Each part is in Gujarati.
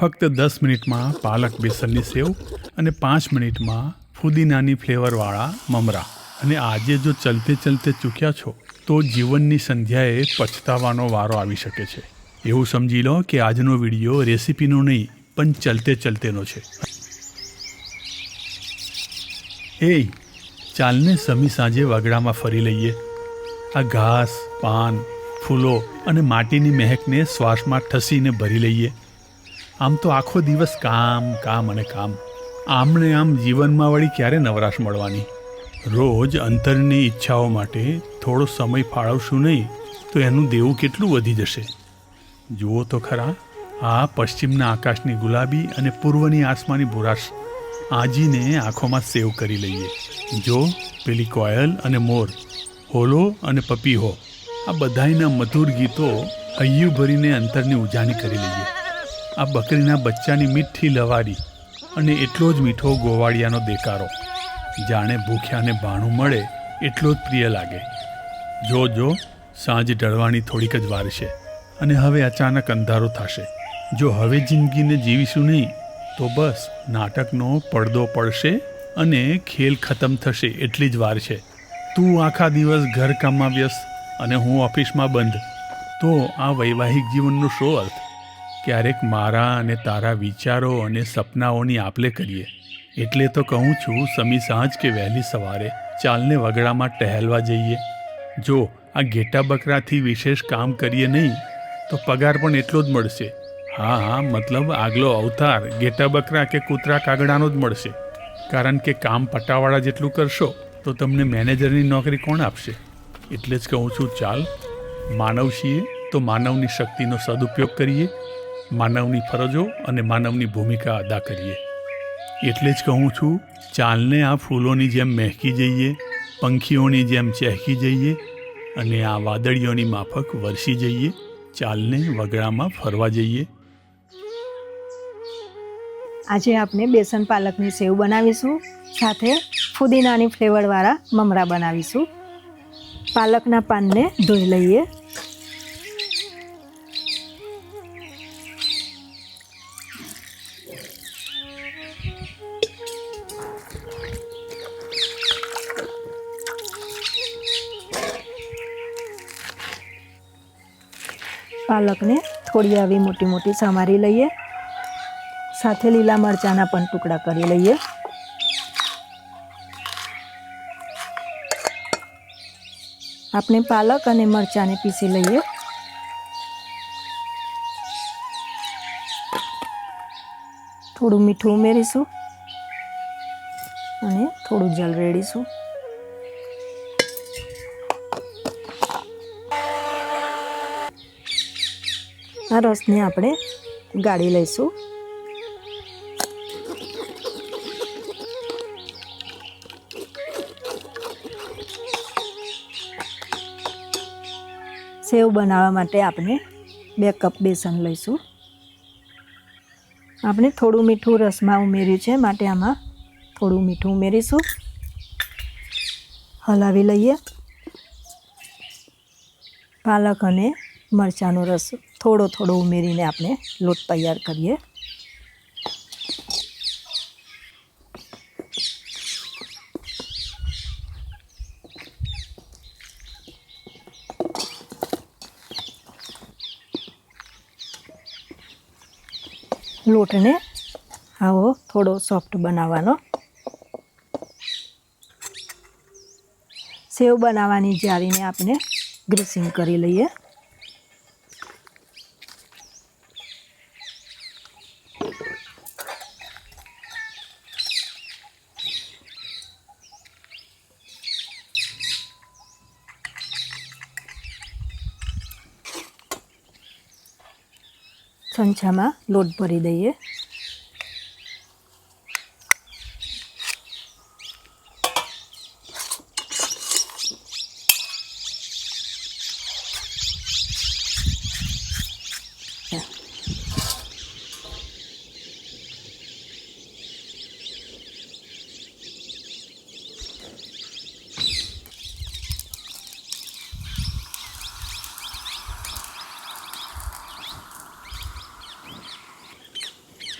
ફક્ત દસ મિનિટમાં પાલક બેસનની સેવ અને પાંચ મિનિટમાં ફુદીનાની ફ્લેવરવાળા મમરા. અને આજે જો ચલતે ચલતે ચૂક્યા છો, તો જીવનની સંધ્યાએ પછતાવાનો વારો આવી શકે છે. એવું સમજી લો કે આજનો વીડિયો રેસીપીનો નહીં, પણ ચલતે ચલતેનો છે. એ ચાલને સમી સાંજે વગડામાં ફરી લઈએ. આ ઘાસ, પાન, ફૂલો અને માટીની મહેકને શ્વાસમાં ઠસીને ભરી લઈએ. આમ તો આખો દિવસ કામ કામ અને કામ. આમને આમ જીવનમાં વળી ક્યારે નવરાશ મળવાની? રોજ અંતરની ઈચ્છાઓ માટે થોડો સમય ફાળવશું નહીં, તો એનું દેવું કેટલું વધી જશે? જુઓ તો ખરા, આ પશ્ચિમના આકાશની ગુલાબી અને પૂર્વની આસમાની ભૂરાશ. આજીને આંખોમાં સેવ કરી લઈએ. જો પેલી કોયલ અને મોર, હોલો અને પપીહો, આ બધાયના મધુર ગીતો હૈયું ભરીને અંતરની ઉજાણી કરી લઈએ. આ બકરીના બચ્ચાની મીઠી લવાડી અને એટલો જ મીઠો ગોવાળિયાનો દેકારો. જાણે ભૂખ્યાને ભાણું મળે એટલો જ પ્રિય લાગે. જો જો, સાંજ ઢળવાની થોડીક જ વાર છે અને હવે અચાનક અંધારો થશે. જો હવે જિંદગીને જીવીશું નહીં, તો બસ નાટકનો પડદો પડશે અને ખેલ ખતમ થશે એટલી જ વાર છે તું આખા દિવસ ઘરકામમાં વ્યસ્ત અને હું ઓફિસમાં બંધ. તો આ વૈવાહિક જીવનનો શો અર્થ? ક્યારેક મારા અને તારા વિચારો અને સપનાઓની આપલે કરીએ. એટલે તો કહું છું, સમી સાંજ કે વહેલી સવારે ચાલને વગડામાં ટહેલવા જઈએ. જો આ ઘેટા બકરાથી વિશેષ કામ કરીએ નહીં, તો પગાર પણ એટલો જ મળશે. હા હા, મતલબ આગલો અવતાર ઘેટા બકરા કે કૂતરા કાગડાનો જ મળશે. કારણ કે કામ પટાવાળા જેટલું કરશો, તો તમને મેનેજરની નોકરી કોણ આપશે? એટલે જ કહું છું, ચાલ. માનવ છીએ તો માનવની શક્તિનો સદુપયોગ કરીએ. માનવની ફરજો અને માનવની ભૂમિકા અદા કરીએ. એટલે જ કહું છું, ચાલને આ ફૂલોની જેમ મહેકી જઈએ, પંખીઓની જેમ ચહેકી જઈએ અને આ વાદળીઓની માફક વરસી જઈએ, ચાલને વગડામાં ફરવા જઈએ. આજે આપણે બેસન પાલકની સેવ બનાવીશું, સાથે ફુદીનાની ફ્લેવરવાળા મમરા બનાવીશું. પાલકના પાનને ધોઈ લઈએ. પાલકને થોડી આવી મોટી મોટી સમારી લઈએ. સાથે લીલા મરચાંના પણ ટુકડા કરી લઈએ. આપણે પાલક અને મરચાંને પીસી લઈએ. થોડું મીઠું ઉમેરીશું અને થોડું જલ રેડીશું. આ રસને આપણે ગાળી લઈશું. સેવ બનાવવા માટે આપણે બે કપ બેસન લઈશું. આપણે થોડું મીઠું રસમાં ઉમેર્યું છે, માટે આમાં થોડું મીઠું ઉમેરીશું. હલાવી લઈએ. પાલક અને મરચાંનો રસ થોડો થોડો ઉમેરીને આપણે લોટ તૈયાર કરીએ. લોટને આવો થોડો સોફ્ટ બનાવવાનો. સેવ બનાવવાની જાળીને આપણે ગ્રીસિંગ કરી લઈએ. ચમચામાં લોટ ભરી દઈએ.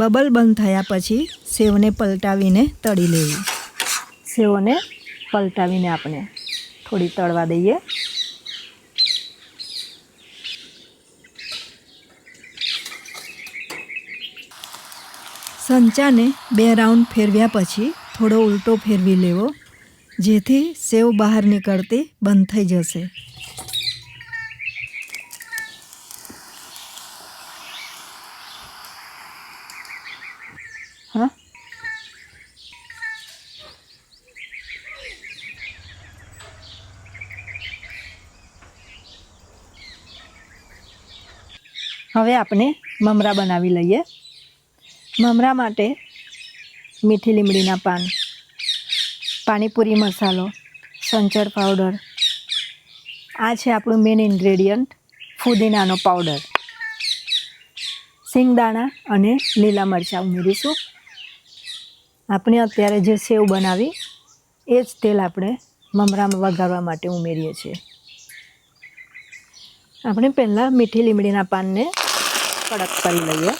બબલ બંધ થયા પછી સેવને પલટાવીને તળી લેવી. સેવને પલટાવીને આપણે થોડી તળવા દઈએ. સંચાને બે રાઉન્ડ ફેરવ્યા પછી થોડો ઉલટો ફેરવી લેવો જેથી સેવ બહાર નીકળતી બંધ થઈ જશે. હવે આપણે મમરા બનાવી લઈએ. મમરા માટે મીઠી લીમડીના પાન, પાણીપુરી મસાલો, સંચર પાવડર. આ છે આપણું મેઇન ઇન્ગ્રેડિયન્ટ ફુદીનાનો પાવડર. સિંગદાણા અને લીલા મરચાં ઉમેરીશું. આપણે અત્યારે જે સેવ બનાવી, એ જ તેલ આપણે મમરામાં વઘારવા માટે ઉમેરીએ છીએ. આપણે પહેલાં મીઠી લીમડીના પાનને કડક કરી લઈએ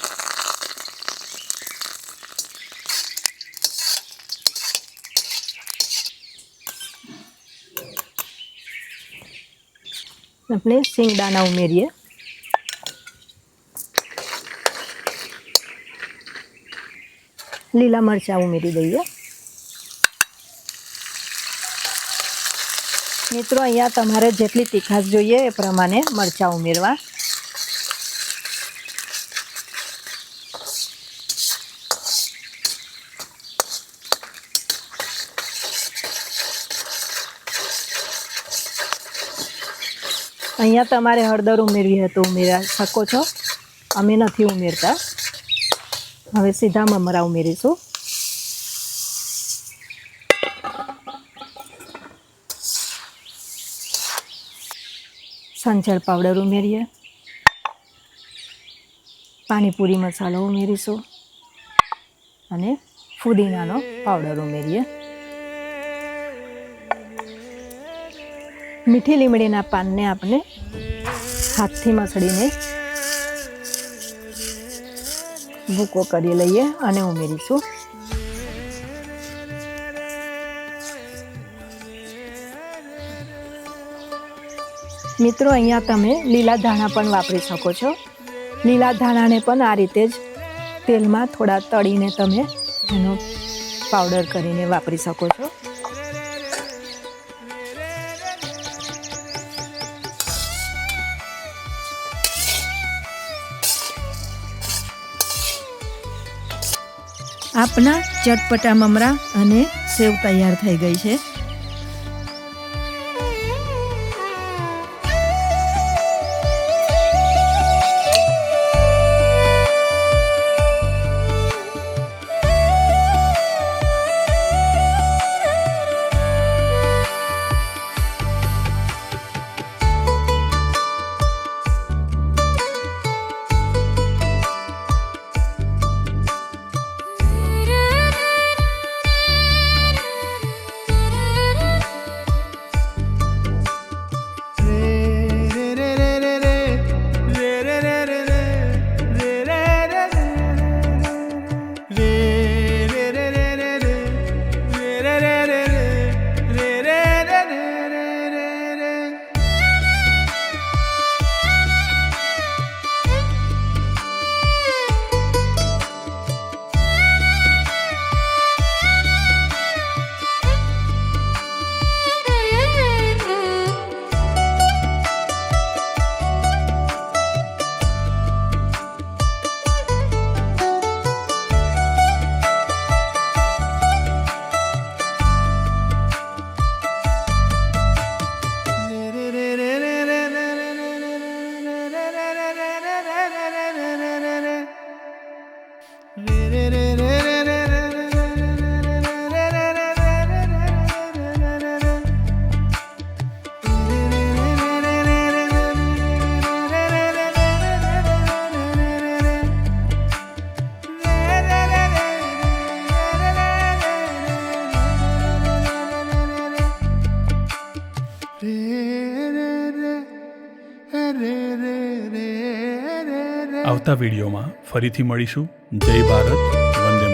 આપણે સિંગદાણા ઉમેરીએ લીલા મરચાં ઉમેરી દઈએ મિત્રો અહીંયા તમારે જેટલી તીખાશ જોઈએ એ પ્રમાણે મરચાં ઉમેરવા અહીંયા તમારે હળદર ઉમેરવી હોય તો ઉમેરી શકો છો. અમે નથી ઉમેરતા. હવે સીધા મમરા ઉમેરીશું. સંચળ પાવડર ઉમેરીએ. પાણીપુરી મસાલો ઉમેરીશું. અને ફુદીનાનો પાવડર ઉમેરીએ. મીઠી લીમડીના પાનને આપણે હાથથી મસળીને ભૂકો કરી લઈએ અને ઉમેરીશું. મિત્રો, અહીંયા તમે લીલા ધાણા પણ વાપરી શકો છો. લીલા ધાણાને પણ આ રીતે જ તેલમાં થોડા તળીને તમે એનો પાવડર કરીને વાપરી શકો છો. આપના ચટપટા મમરા અને સેવ તૈયાર થઈ ગઈ છે. આવતા વિડીયોમાં ફરીથી મળીશું. જય ભારત વંદે